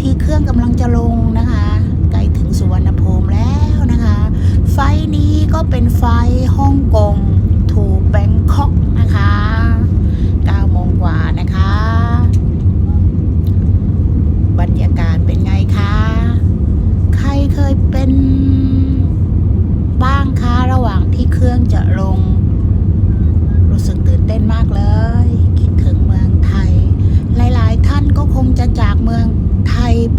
ที่เครื่องกำลังจะลงนะคะใกล้ถึงสุวรรณภูมิแล้วนะคะ ไฟนี้ก็เป็นไฟฮ่องกงถูกแบงคอกนะคะ9โมงกว่านะคะ บรรยากาศเป็นไงคะ ใครเคยเป็นบ้างคะระหว่างที่เครื่องจะลง รู้สึกตื่นเต้นมากเลย คิดถึงเมืองไทย หลาย ๆ ท่านก็คงจะจากเมือง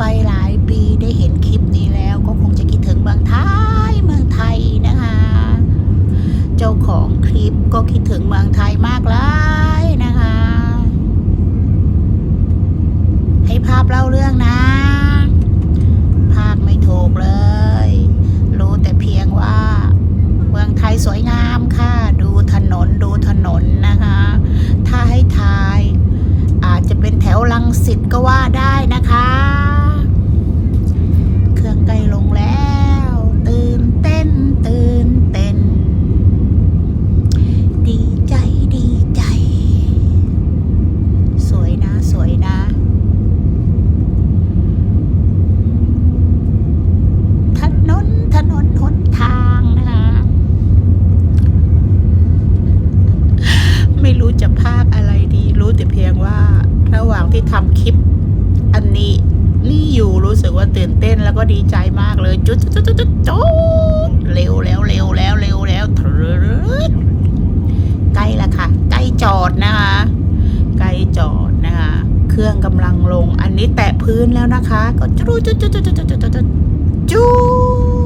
ไปหลายปีได้เห็นคลิปนี้แล้วก็คงจะคิดถึงเมืองไทยเมืองไทยนะคะ เจ้าของคลิปก็คิดถึงเมืองไทยมากเลยนะคะ ให้ภาพเล่าเรื่องนะ ภาคไม่ถูกเลย รู้แต่เพียงว่า เมืองไทยสวยงามค่ะ ดูถนนดูถนนนะคะ ถ้าให้ทาย อาจจะเป็นแถวลังสิตก็ว่าได้นะคะ เครื่องใกล้ลงแล้ว ตื่นเต้น ตื่นเต้น ดีใจดีใจ สวยนะ สวยนะ ถนนถนนหนทางนะคะ ไม่รู้จะพากอะไรดี รู้แต่เพียงว่าระหว่างที่ทำคลิป อันนี้นี่อยู่รู้สึกว่าตื่นเต้นแล้วก็ดีใจมากเลยจุดจุดจุดจุดจุดเร็วแล้วเร็วแล้วเร็วแล้วทรึดใกล้ละค่ะ ใกล้จอดนะคะใกล้จอดนะคะ เครื่องกำลังลง อันนี้แตะพื้นแล้วนะคะ ก็จุดจุดจุดจุดจุดจุดจุด